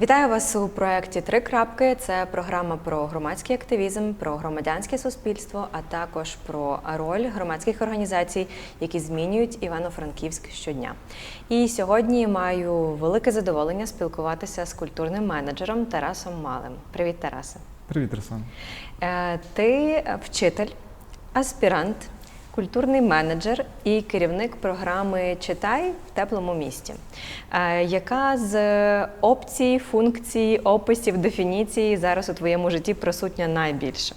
Вітаю вас у проєкті Три крапки. Це програма про громадський активізм, про громадянське суспільство, а також про роль громадських організацій, які змінюють Івано-Франківськ щодня. І сьогодні маю велике задоволення спілкуватися з культурним менеджером Тарасом Малим. Привіт, Тарасе. Привіт, Руслан. Е, Ти вчитель, аспірант, культурний менеджер і керівник програми Читай в теплому місті. Е, Яка з опцій, функцій, описів, дефініцій зараз у твоєму житті присутня найбільше?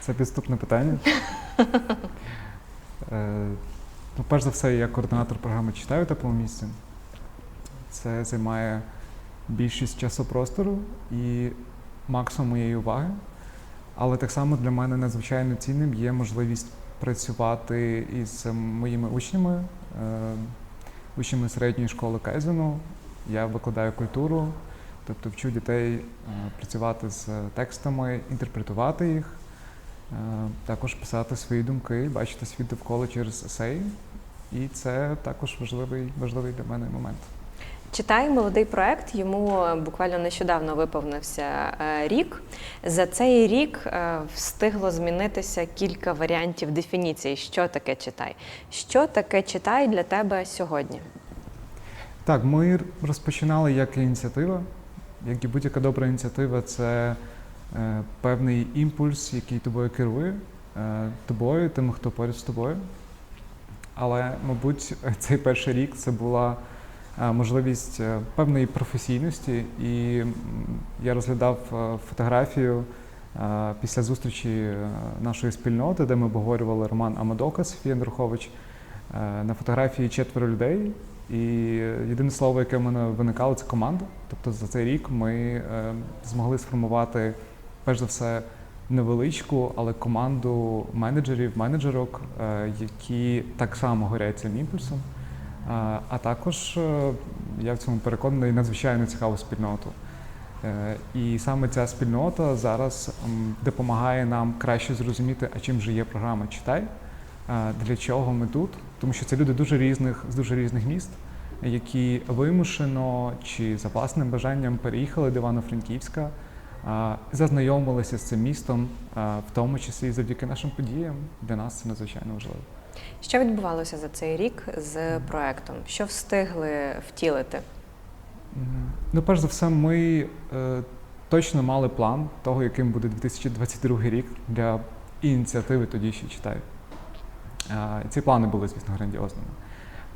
Це підступне питання. Е, Ну, перш за все, я координатор програми Читаю в теплому місці. Це займає більшість часу-простору і максимум моєї уваги. Але так само для мене надзвичайно цінним є можливість працювати із моїми учнями, е, учнями середньої школи Кайзену. Я викладаю культуру, тобто вчу дітей е, працювати з текстами, інтерпретувати їх, е, також писати свої думки, бачити світ довкола через есей. І це також важливий, важливий для мене момент. Читай молодий проект. Йому буквально нещодавно виповнився е, рік. За цей рік е, встигло змінитися кілька варіантів дефініції, що таке читай. Що таке читай для тебе сьогодні? Так, ми розпочинали як ініціатива. Як і будь-яка добра ініціатива, це е, певний імпульс, який тобою керує, е, тобою, тим, хто поряд з тобою. Але, мабуть, цей перший рік це була е, можливість е, певної професійності, і я розглядав е, фотографію е, після зустрічі е, нашої спільноти, де ми обговорювали роман Амадока Софія Андрухович. Е, На фотографії четверо людей, і єдине слово, яке в мене виникало, це команда. Тобто за цей рік ми е, змогли сформувати, перш за все, невеличку, але команду менеджерів, менеджерок, е, які так само горять цим імпульсом. А також е, я в цьому переконаний надзвичайно цікаву спільноту. Е, І саме ця спільнота зараз допомагає нам краще зрозуміти, а чим же є програма Читай, для чого ми тут, тому що це люди дуже різних з дуже різних міст, які вимушено чи за власним бажанням переїхали до Івано-Франківська, зазнайомилися з цим містом, в тому числі і завдяки нашим подіям. Для нас це надзвичайно важливо. Що відбувалося за цей рік з проектом? Що встигли втілити? Ну, перш за все, ми е, точно мали план того, яким буде 2022 рік для ініціативи тоді ще читаю. Е, ці плани були, звісно, грандіозними.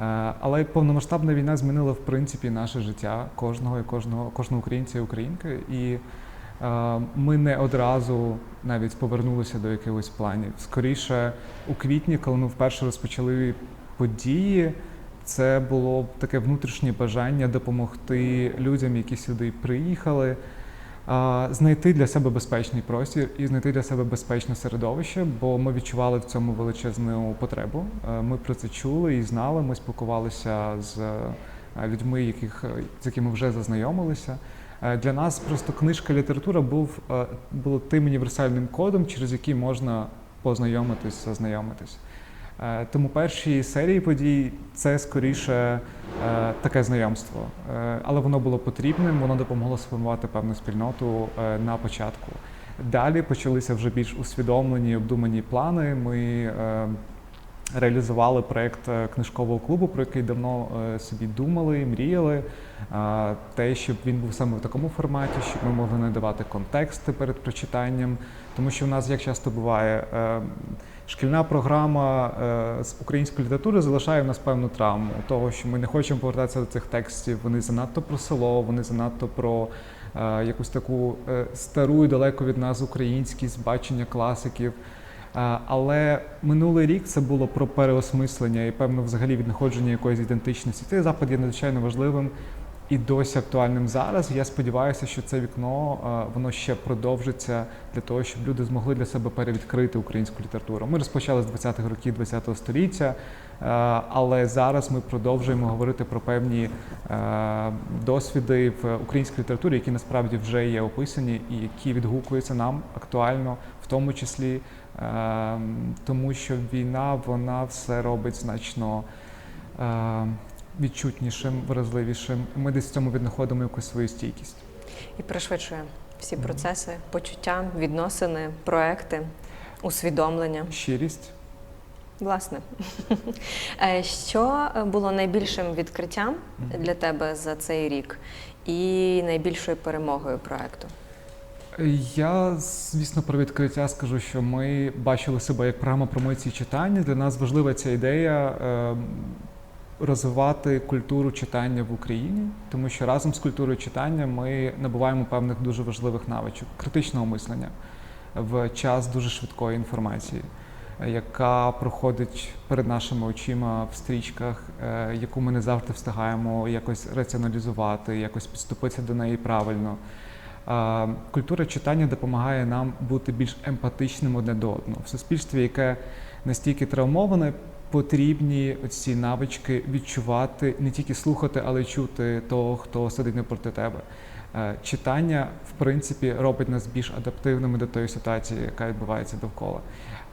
Е, але повномасштабна війна змінила в принципі наше життя кожного і кожного, кожного українця і українки. І ми не одразу навіть повернулися до якихось планів. Скоріше, у квітні, коли ми вперше розпочали події, це було таке внутрішнє бажання допомогти людям, які сюди приїхали, а, знайти для себе безпечний простір і знайти для себе безпечне середовище, бо ми відчували в цьому величезну потребу. Е, Ми про це чули і знали. Ми спілкувалися з е, людьми, яких, е, з якими вже зазнайомилися. Е, Для нас просто книжка література був е, було тим універсальним кодом, через який можна познайомитись, зазнайомитись. Е, Тому перші серії подій це скоріше таке знайомство, але воно було потрібним, воно допомогло сформувати певну спільноту на початку. Далі почалися вже більш усвідомлені, обдумані плани. Ми реалізували проєкт е, книжкового клубу, про який давно е, собі думали, мріяли. Те, щоб він був саме в такому форматі, щоб ми могли надавати контексти перед прочитанням, тому що в нас як часто буває. е, Шкільна програма з української літератури залишає в нас певну травму того, що ми не хочемо повертатися до цих текстів. Вони занадто про село, вони занадто про якусь таку стару і далеко від нас українськість, бачення класиків. Але минулий рік це було про переосмислення і певно взагалі віднаходження якоїсь ідентичності. Цей запит є надзвичайно важливим і досі актуальним зараз. Я сподіваюся, що це вікно воно ще продовжиться для того, щоб люди змогли для себе перевідкрити українську літературу. Ми розпочали з 20-х років ХХ століття, але зараз ми продовжуємо говорити про певні досвіди в українській літературі, які насправді вже є описані і які відгукуються нам актуально, в тому числі тому, що війна вона все робить значно. е, відчутнішим, вразливішим. Ми десь в цьому віднаходимо якусь свою стійкість. І пришвидшує всі процеси, почуття, відносини, проекти, усвідомлення. Щирість. Власне, Е, що було найбільшим відкриттям для тебе за цей рік і найбільшою перемогою проекту? Я, звісно, про відкриття скажу, що ми бачили себе як програма промоції читання. Для нас важлива ця ідея е, розвивати культуру читання в Україні, тому що разом з культурою читання ми набуваємо певних дуже важливих навичок критичного мислення в час дуже швидкої інформації, е, яка проходить перед нашими очима в стрічках, е, яку ми не завжди встигаємо якось раціоналізувати, якось підступитися до неї правильно. Культура читання допомагає нам бути більш емпатичним одне до одного. В суспільстві, яке настільки травмоване, потрібні ці навички відчувати, не тільки слухати, але й чути того, хто сидить напроти тебе. Е, Читання, в принципі, робить нас більш адаптивними до тої ситуації, яка відбувається довкола.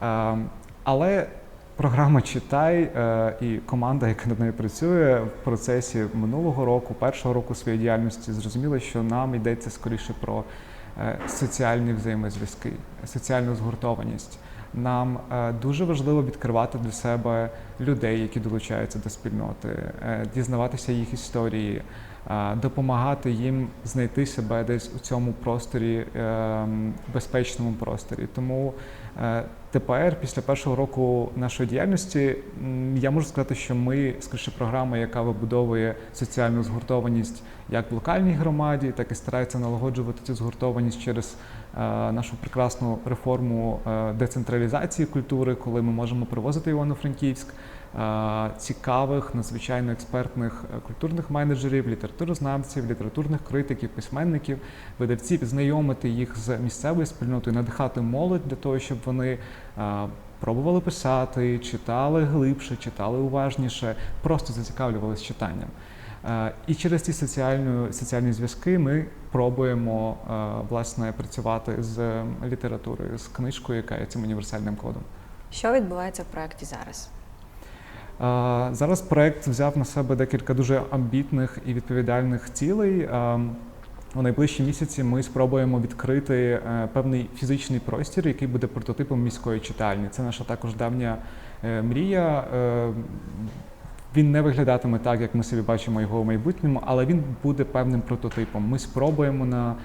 Е, Але програма Читай е, і команда, яка над нею працює в процесі минулого року, першого року своєї діяльності, зрозуміли, що нам йдеться скоріше про е, соціальні взаємозв'язки, соціальну згуртованість. Нам е, дуже важливо відкривати для себе людей, які долучаються до спільноти, дізнаватися їх історії, допомагати їм знайти себе десь у цьому просторі, е, безпечному просторі. Тому тепер, після першого року нашої діяльності, я можу сказати, що ми скоріше програма, яка вибудовує соціальну згуртованість як в локальній громаді, так і старається налагоджувати цю згуртованість через е, нашу прекрасну реформу е, децентралізації культури, коли ми можемо привозити його Івано-Франківськ. е, цікавих, надзвичайно експертних е, культурних менеджерів, літературознавців, літературних критиків, письменників, видавців, знайомити їх з місцевою спільнотою, надихати молодь для того, щоб вони е, пробували писати, читали глибше, читали уважніше, просто зацікавлювалися читанням. Е, І через ці соціальні, соціальні зв'язки ми пробуємо е, власне працювати з літературою, з книжкою, яка є цим універсальним кодом. Що відбувається в проекті зараз? Зараз проект взяв на себе декілька дуже амбітних і відповідальних цілей. У найближчі місяці ми спробуємо відкрити е, певний фізичний простір, який буде прототипом міської читальні. Це наша також давня е, мрія. Е, Він не виглядатиме так, як ми собі бачимо його в майбутньому, але він буде певним прототипом. Ми спробуємо на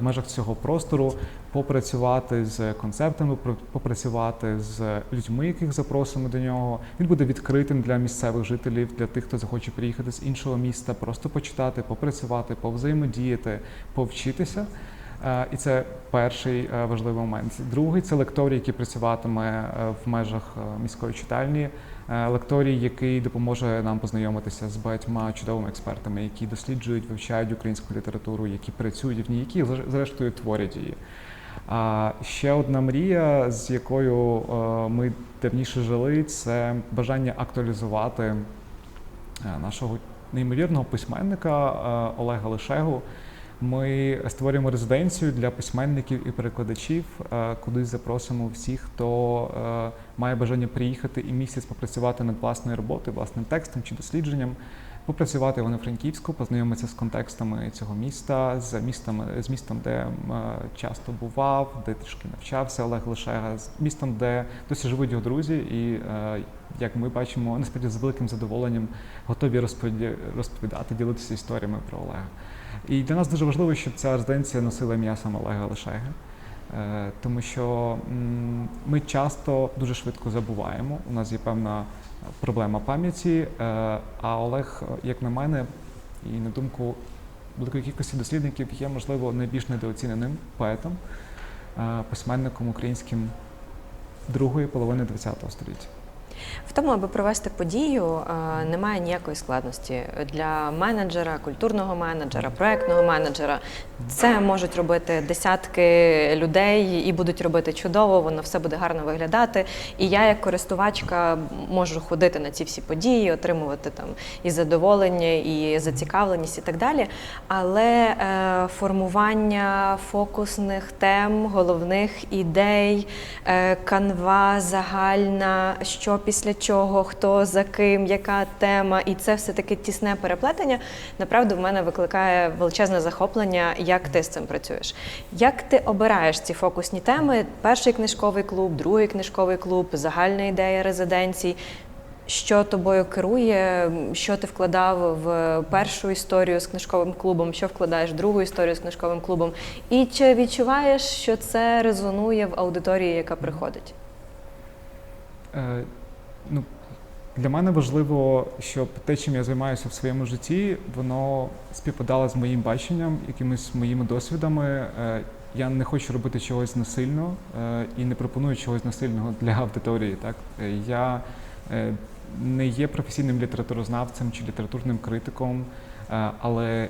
в межах цього простору попрацювати з концептами, попрацювати з людьми, яких запросимо до нього. Він буде відкритим для місцевих жителів, для тих, хто захоче приїхати з іншого міста, просто почитати, попрацювати, повзаємодіяти, повчитися. Е, І це перший е, важливий момент. Другий це лекторій, який працюватиме е, в межах е, міської читальні. Е, Лекторій, який допоможе нам познайомитися з багатьма чудовими експертами, які досліджують, вивчають українську літературу, які працюють в ній, які зрештою творять її. А ще одна мрія, з якою е, ми давніше жили, це бажання актуалізувати е, нашого неймовірного письменника Олега Лишегу. Ми створюємо резиденцію для письменників і перекладачів, е, куди запросимо всіх, хто е, має бажання приїхати і місяць попрацювати над власною роботою, власним текстом чи дослідженням, попрацювати в Івано-Франківську, познайомитися з контекстами цього міста, з містом, з містом, де е, часто бував, де трішки навчався Олег Лишега, з містом, де досі живуть його друзі, і як ми бачимо, насправді з великим задоволенням готові розповідати, ділитися історіями про Олега. І для нас дуже важливо, щоб ця резиденція носила ім'я саме Олега Лишеги. Е, Тому що ми часто дуже швидко забуваємо. У нас є певна проблема пам'яті. е, А Олег, як на мене, і на думку великої кількості дослідників, є, можливо, найбільш недооціненим поетом, е, письменником українським другої половини ХХ століття. В тому, аби провести подію, е, немає ніякої складності для менеджера, культурного менеджера, проектного менеджера. Це можуть робити десятки людей і будуть робити чудово, воно все буде гарно виглядати. І я, як користувачка, можу ходити на ці всі події, отримувати там і задоволення, і зацікавленість, і так далі. Але е, формування фокусних тем, головних ідей, е, канва загальна, що після чого, хто за ким, яка тема, і це все таке тісне переплетення. Направду в мене викликає величезне захоплення, як ти з цим працюєш. Як ти обираєш ці фокусні теми? Перший книжковий клуб, другий книжковий клуб, загальна ідея резиденцій. Що тобою керує, що ти вкладав в першу історію з книжковим клубом, що вкладаєш в другу історію з книжковим клубом, і чи відчуваєш, що це резонує в аудиторії, яка приходить? Ну, для мене важливо, щоб те, чим я займаюся в своєму житті, воно співпадало з моїм баченням, якимись моїми досвідами. Е, я не хочу робити чогось насильно е, і не пропоную чогось насильного для аудиторії. Так? Е, Я не є професійним літературознавцем чи літературним критиком, але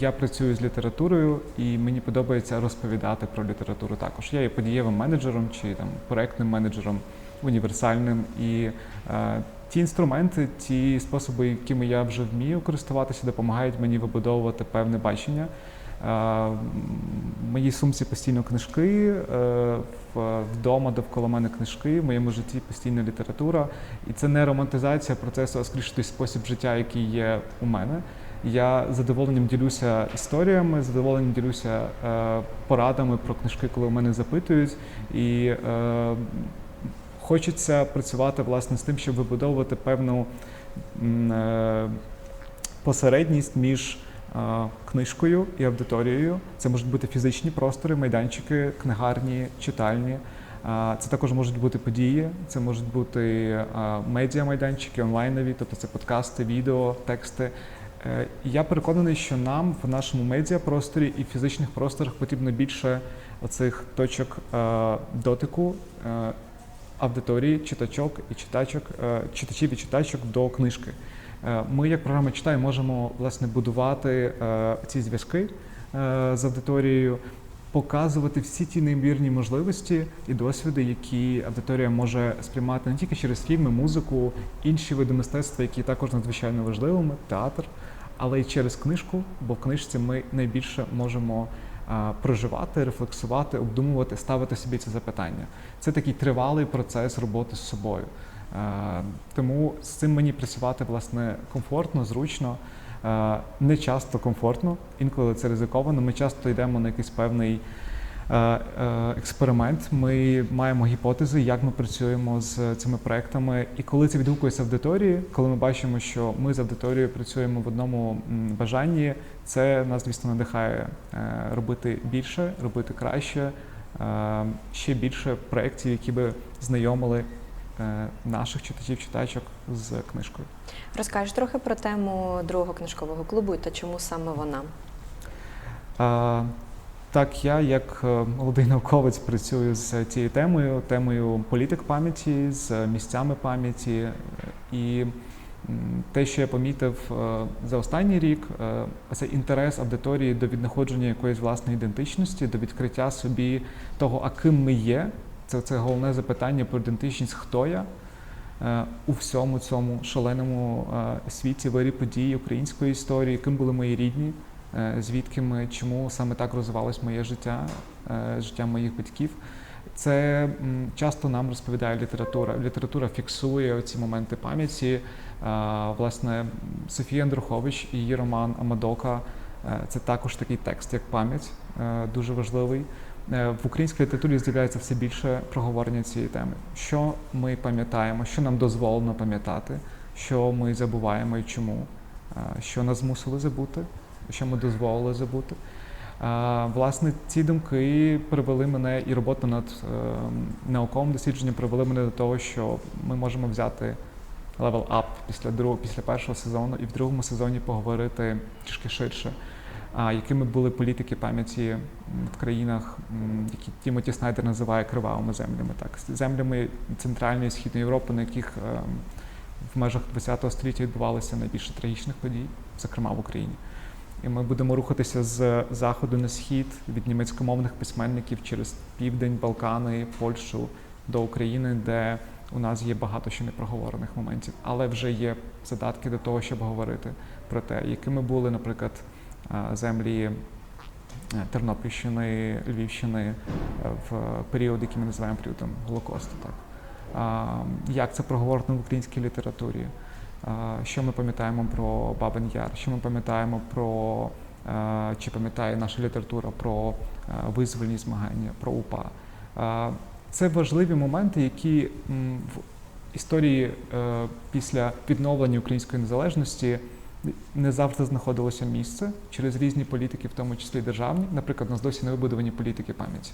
я працюю з літературою і мені подобається розповідати про літературу також. Я є подієвим менеджером чи там проектним менеджером, універсальним. І е, ті інструменти, ті способи, якими я вже вмію користуватися, допомагають мені вибудовувати певне бачення. Е, В моїй сумці постійно книжки, е, вдома довкола мене книжки, в моєму житті постійна література. І це не романтизація процесу, а скоріше той спосіб життя, який є у мене. Я задоволенням ділюся історіями, задоволенням ділюся е, порадами про книжки, коли у мене запитують. І е, хочеться працювати власне з тим, щоб вибудовувати певну е, посередність між е, книжкою і аудиторією. Це можуть бути фізичні простори, майданчики, книгарні, читальні. Е, Це також можуть бути події, це можуть бути е, медіа-майданчики, онлайнові, тобто це подкасти, відео, тексти. Я переконаний, що нам в нашому медіапросторі і фізичних просторах потрібно більше оцих точок дотику аудиторії, читачок і читачок, е, читачів і читачок до книжки. Е, Ми, як програма читай, можемо власне будувати е, ці зв'язки з аудиторією, показувати всі ті неймовірні можливості і досвіди, які аудиторія може сприймати не тільки через фільми, музику, інші види мистецтва, які також надзвичайно важливими, театр, але й через книжку, бо в книжці ми найбільше можемо проживати, рефлексувати, обдумувати, ставити собі ці запитання. Це такий тривалий процес роботи з собою. Е, Тому з цим мені працювати власне комфортно, зручно, е, не часто комфортно, інколи це ризиковано. Ми часто йдемо на якийсь певний експеримент. Ми маємо гіпотези, як ми працюємо з цими проектами. І коли це відгукується аудиторії, коли ми бачимо, що ми з аудиторією працюємо в одному бажанні, це нас, звісно, надихає е, робити більше, робити краще, е, ще більше проєктів, які би знайомили е, наших читачів, читачок з книжкою. Розкажеш трохи про тему другого книжкового клубу та чому саме вона? Так, я як е, молодий науковець працюю з цією темою, темою політик пам'яті, з місцями пам'яті. І те, що я помітив е, за останній рік, е, це інтерес аудиторії до віднаходження якоїсь власної ідентичності, до відкриття собі того, а ким ми є. Це, це головне запитання про ідентичність, хто я. У всьому цьому шаленому світі вирі подій української історії, ким були мої рідні, звідки ми, чому саме так розвивалось моє життя, е, життя моїх батьків. Це часто нам розповідає література. Література фіксує ці моменти пам'яті. Е, Власне, Софія Андрухович і її роман Амадока е, це також такий текст, як пам'ять, е, дуже важливий. Е, В українській літературі з'являється все більше проговорення цієї теми. Що ми пам'ятаємо, що нам дозволено пам'ятати, що ми забуваємо і чому, е, що нас змусили забути, що ми дозволили забути. Власне, ці думки привели мене і робота над е, науковим дослідженням привели мене до того, що ми можемо взяти level up після другого, після першого сезону, і в другому сезоні поговорити трішки ширше. А якими були політики пам'яті в країнах, які Тімоті Снайдер називає кривавими землями, так землями Центральної і Східної Європи, на яких ем, в межах ХХ століття відбувалося найбільше трагічних подій, зокрема в Україні. І ми будемо рухатися з заходу на схід від німецькомовних письменників через південь, Балкани, Польщу до України, де у нас є багато ще непроговорених моментів, але вже є задатки до того, щоб говорити про те, якими були, наприклад, е, землі е, Тернопільщини, Львівщини е, в період, який ми називаємо періодом Голокосту. Так. як це проговорено в українській літературі, що ми пам'ятаємо про Бабин Яр, що ми пам'ятаємо про чи пам'ятає наша література про визвольні змагання, про УПА. Це важливі моменти, які в історії е, після відновлення української незалежності не завжди знаходилося місце через різні політики, в тому числі державні. Наприклад, у нас досі не вибудовані політики пам'яті.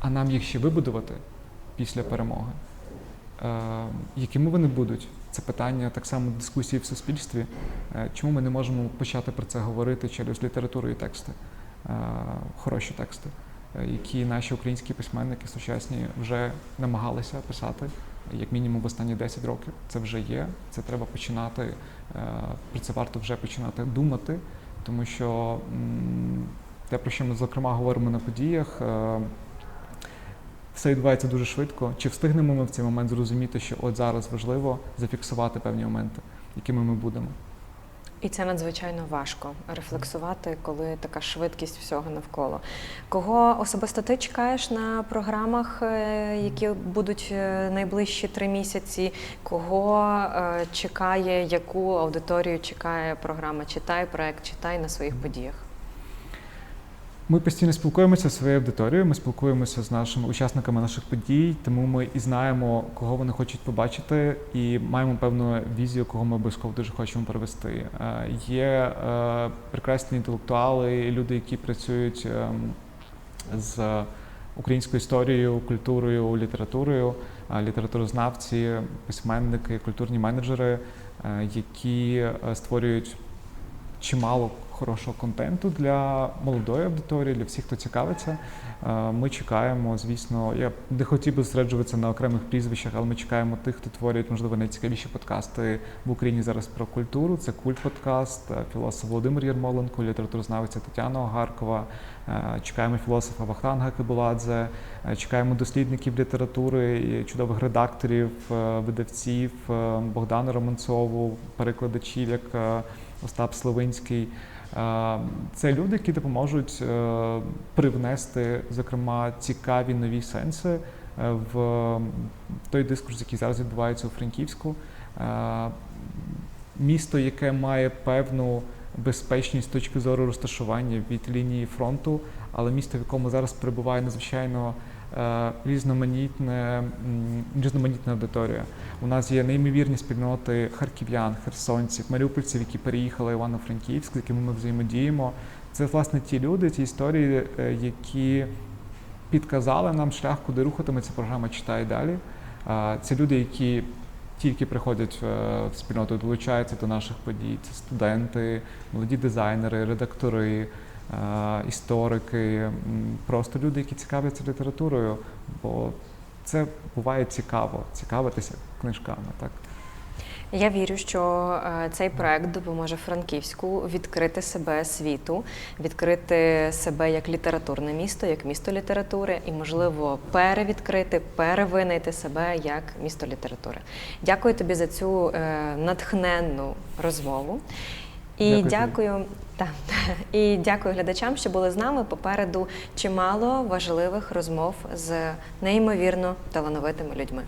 А нам їх ще вибудувати після перемоги. Е, якими вони будуть? Це питання так само дискусії в суспільстві. Е, чому ми не можемо почати про це говорити через літературу і тексти, е, хороші тексти, які наші українські письменники сучасні вже намагалися писати, як мінімум в останні 10 років. Це вже є. Це треба починати. Про це варто вже починати думати, тому що те, про що ми зокрема говоримо на подіях. Все відбувається дуже швидко. Чи встигнемо ми в цей момент зрозуміти, що от зараз важливо зафіксувати певні моменти, якими ми будемо? І це надзвичайно важко рефлексувати, коли така швидкість всього навколо. Кого особисто ти чекаєш на програмах, е, які будуть е, найближчі три місяці? Кого е, чекає, яку аудиторію чекає програма Читай, проект Читай на своїх подіях? Ми постійно спілкуємося зі своєю аудиторією, ми спілкуємося з нашими учасниками наших подій, тому ми і знаємо, кого вони хочуть побачити, і маємо певну візію, кого ми обов'язково дуже хочемо привести. Е, Є е, прекрасні інтелектуали, люди, які працюють ем, з українською історією, культурою, літературою, е, літературознавці, письменники, культурні менеджери, які створюють чимало хорошого контенту для молодої аудиторії, для всіх, хто цікавиться. Е, Ми чекаємо, звісно, я не хотів би зосереджуватися на окремих прізвищах, але ми чекаємо тих, хто творить, можливо, найцікавіші подкасти в Україні зараз про культуру. Це культ подкаст, е, філософ Володимир Єрмоленко, літературознавиця Тетяна Огаркова. Е, Чекаємо філософа Вахтанга Кибуладзе, чекаємо дослідників літератури, чудових редакторів, видавців, Богдана Романцову, перекладачів, як Остап Словинський. Це люди, які допоможуть е, привнести, зокрема, цікаві нові сенси е, в той дискурс, який зараз відбувається у Франківську. Місто, яке має певну безпечність з точки зору розташування від лінії фронту, але місто, в якому зараз перебуває надзвичайно різноманітне, різноманітна аудиторія. У нас є неймовірні спільноти харків'ян, херсонців, маріупольців, які переїхали Івано-Франківськ, з якими ми взаємодіємо. Це власне ті люди, ті історії, е, які підказали нам шлях, куди рухатиметься програма Читай далі. Е, Це люди, які тільки приходять е, в спільноту, долучаються до наших подій. Це студенти, молоді дизайнери, редактори, е, історики, просто люди, які цікавляться літературою, бо це буває цікаво, цікавитися книжками. Так. Я вірю, що е, цей проект допоможе Франківську відкрити себе світу, відкрити себе як літературне місто, як місто літератури, і, можливо, перевідкрити, перевинайти себе як місто літератури. Дякую тобі за цю е, натхненну розмову. І Дякую дякую, та, і дякую глядачам, що були з нами. Попереду чимало важливих розмов з неймовірно талановитими людьми.